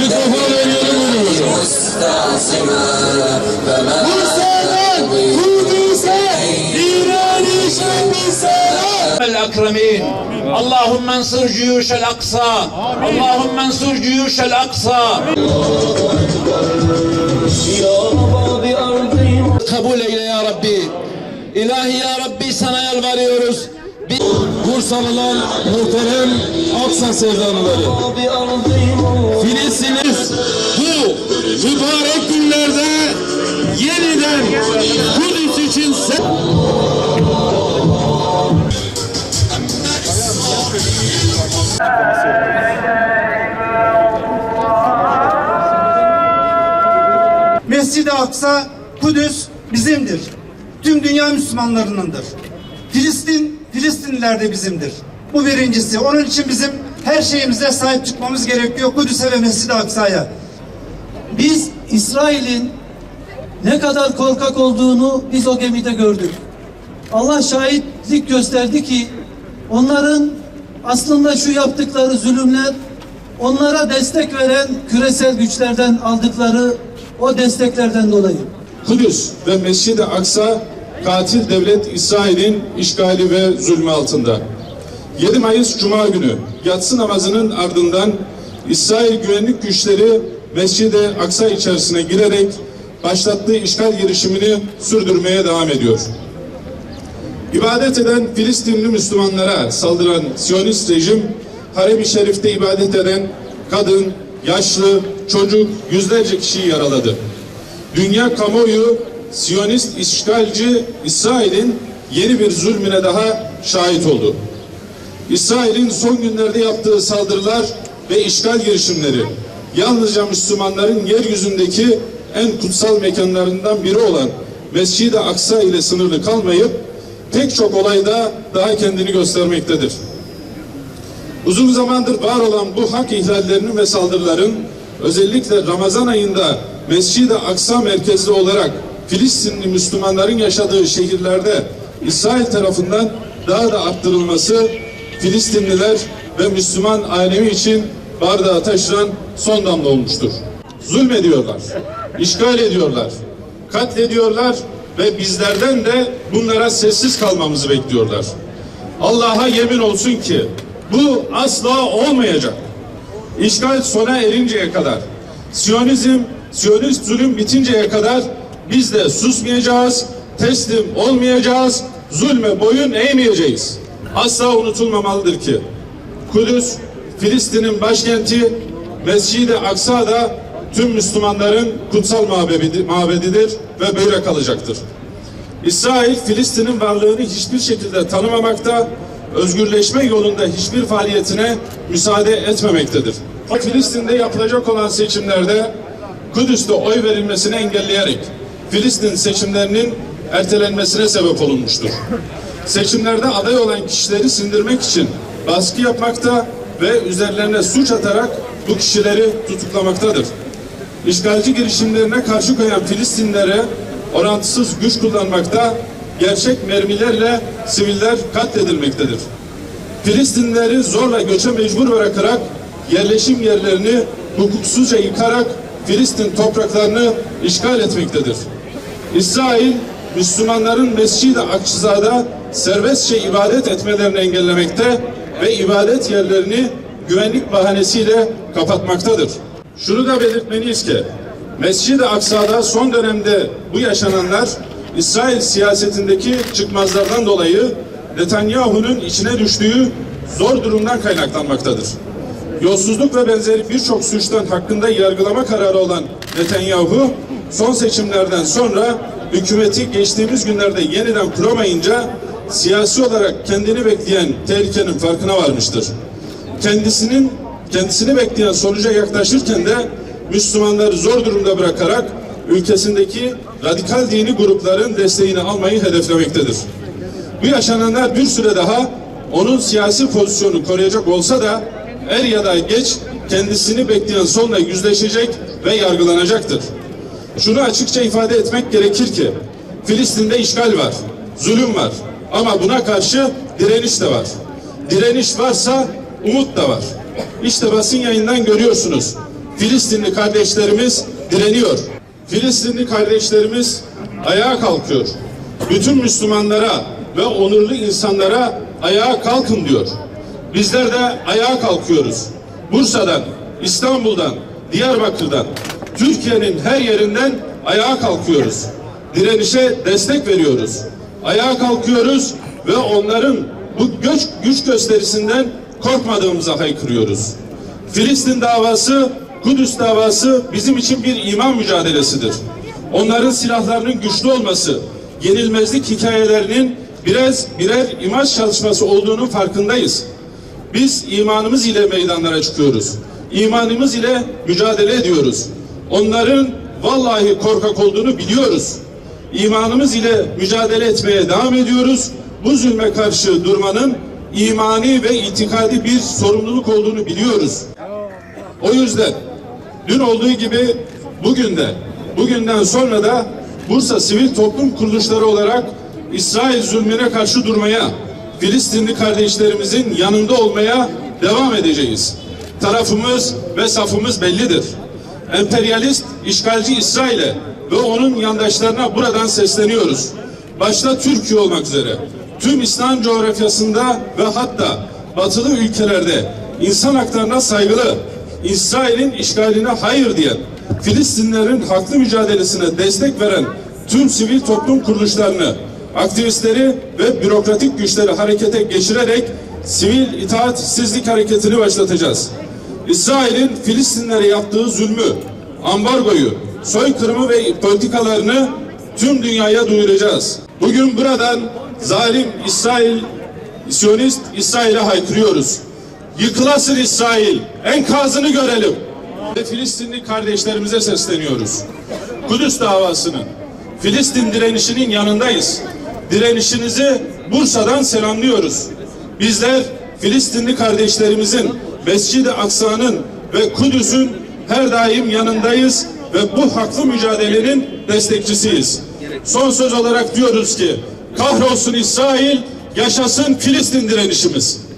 Mikrofon veriyorum buyurun. Bursa'dan Kudüs'e İran işlemizse الأكرمين اللهم انصر جيوش الأقصى اللهم انصر جيوش الأقصى kabul eyle ya Rabbi. İlahi ya Bursalılar muhterem Aksa sevdalıları. Filistin'iz bu mübarek günlerde yeniden Kudüs için se- Mescid-i Aksa, Kudüs bizimdir. Tüm dünya Müslümanlarınındır. Filistin, Filistinliler de bizimdir. Bu birincisi. Onun için bizim her şeyimize sahip çıkmamız gerekiyor Kudüs'e ve Mescid-i Aksa'ya. Biz İsrail'in ne kadar korkak olduğunu biz o gemide gördük. Allah şahitlik gösterdi ki onların aslında şu yaptıkları zulümler onlara destek veren küresel güçlerden aldıkları o desteklerden dolayı. Kudüs ve Mescid-i Aksa katil devlet İsrail'in işgali ve zulmü altında. 7 Mayıs Cuma günü yatsı namazının ardından İsrail güvenlik güçleri Mescid-i Aksa içerisine girerek başlattığı işgal girişimini sürdürmeye devam ediyor. İbadet eden Filistinli Müslümanlara saldıran Siyonist rejim, harem-i şerifte ibadet eden kadın, yaşlı, çocuk yüzlerce kişiyi yaraladı. Dünya kamuoyu Siyonist işgalci İsrail'in yeni bir zulmüne daha şahit oldu. İsrail'in son günlerde yaptığı saldırılar ve işgal girişimleri yalnızca Müslümanların yeryüzündeki en kutsal mekanlarından biri olan Mescid-i Aksa ile sınırlı kalmayıp pek çok olayda daha kendini göstermektedir. Uzun zamandır var olan bu hak ihlallerinin ve saldırıların özellikle Ramazan ayında Mescid-i Aksa merkezli olarak Filistinli Müslümanların yaşadığı şehirlerde İsrail tarafından daha da arttırılması Filistinliler ve Müslüman alemi için bardağı taşıran son damla olmuştur. Zulmediyorlar, işgal ediyorlar, katlediyorlar ve bizlerden de bunlara sessiz kalmamızı bekliyorlar. Allah'a yemin olsun ki bu asla olmayacak. İşgal sona erinceye kadar, Siyonizm, Siyonist zulüm bitinceye kadar biz de susmayacağız, teslim olmayacağız, zulme boyun eğmeyeceğiz. Asla unutulmamalıdır ki Kudüs, Filistin'in başkenti, Mescid-i Aksa da tüm Müslümanların kutsal mabedi- mabedidir ve böyle kalacaktır. İsrail, Filistin'in varlığını hiçbir şekilde tanımamakta, özgürleşme yolunda hiçbir faaliyetine müsaade etmemektedir. Filistin'de yapılacak olan seçimlerde Kudüs'te oy verilmesini engelleyerek Filistin seçimlerinin ertelenmesine sebep olunmuştur. Seçimlerde aday olan kişileri sindirmek için baskı yapmakta ve üzerlerine suç atarak bu kişileri tutuklamaktadır. İşgalci girişimlerine karşı koyan Filistinlere orantısız güç kullanmakta, gerçek mermilerle siviller katledilmektedir. Filistinleri zorla göçe mecbur bırakarak yerleşim yerlerini hukuksuzca yıkarak Filistin topraklarını işgal etmektedir. İsrail, Müslümanların Mescid-i Akçıza'da serbestçe ibadet etmelerini engellemekte ve ibadet yerlerini güvenlik bahanesiyle kapatmaktadır. Şunu da belirtmeliyiz ki, Mescid-i Aksa'da son dönemde bu yaşananlar İsrail siyasetindeki çıkmazlardan dolayı Netanyahu'nun içine düştüğü zor durumdan kaynaklanmaktadır. Yolsuzluk ve benzeri birçok suçtan hakkında yargılama kararı olan Netanyahu son seçimlerden sonra hükümeti geçtiğimiz günlerde yeniden kuramayınca siyasi olarak kendini bekleyen tehlikenin farkına varmıştır. Kendisinin kendisini bekleyen sonuca yaklaşırken de Müslümanları zor durumda bırakarak ülkesindeki radikal dini grupların desteğini almayı hedeflemektedir. Bu yaşananlar bir süre daha onun siyasi pozisyonu koruyacak olsa da er ya da geç kendisini bekleyen sonla yüzleşecek ve yargılanacaktır. Şunu açıkça ifade etmek gerekir ki Filistin'de işgal var, zulüm var ama buna karşı direniş de var. Direniş varsa umut da var. İşte basın yayından görüyorsunuz. Filistinli kardeşlerimiz direniyor. Filistinli kardeşlerimiz ayağa kalkıyor. Bütün Müslümanlara ve onurlu insanlara ayağa kalkın diyor. Bizler de ayağa kalkıyoruz. Bursa'dan, İstanbul'dan, Diyarbakır'dan, Türkiye'nin her yerinden ayağa kalkıyoruz. Direnişe destek veriyoruz. Ayağa kalkıyoruz ve onların bu göç güç gösterisinden korkmadığımıza haykırıyoruz. Filistin davası, Kudüs davası bizim için bir iman mücadelesidir. Onların silahlarının güçlü olması, yenilmezlik hikayelerinin biraz birer imaj çalışması olduğunu farkındayız. Biz imanımız ile meydanlara çıkıyoruz. İmanımız ile mücadele ediyoruz. Onların vallahi korkak olduğunu biliyoruz. İmanımız ile mücadele etmeye devam ediyoruz. Bu zulme karşı durmanın imani ve itikadi bir sorumluluk olduğunu biliyoruz. O yüzden dün olduğu gibi bugün de bugünden sonra da Bursa Sivil Toplum Kuruluşları olarak İsrail zulmüne karşı durmaya, Filistinli kardeşlerimizin yanında olmaya devam edeceğiz. Tarafımız ve safımız bellidir. Emperyalist, işgalci İsrail'e ve onun yandaşlarına buradan sesleniyoruz. Başta Türkiye olmak üzere tüm İslam coğrafyasında ve hatta batılı ülkelerde insan haklarına saygılı, İsrail'in işgaline hayır diyen, Filistinlerin haklı mücadelesine destek veren tüm sivil toplum kuruluşlarını, aktivistleri ve bürokratik güçleri harekete geçirerek sivil itaatsizlik hareketini başlatacağız. İsrail'in Filistinlere yaptığı zulmü, ambargoyu, soykırımı ve politikalarını tüm dünyaya duyuracağız. Bugün buradan zalim İsrail, Siyonist İsrail'e haykırıyoruz. Yıkılasın İsrail, enkazını görelim. Ve Filistinli kardeşlerimize sesleniyoruz. Kudüs davasının, Filistin direnişinin yanındayız. Direnişinizi Bursa'dan selamlıyoruz. Bizler Filistinli kardeşlerimizin Mescid-i Aksa'nın ve Kudüs'ün her daim yanındayız ve bu haklı mücadelenin destekçisiyiz. Son söz olarak diyoruz ki kahrolsun İsrail, yaşasın Filistin direnişimiz.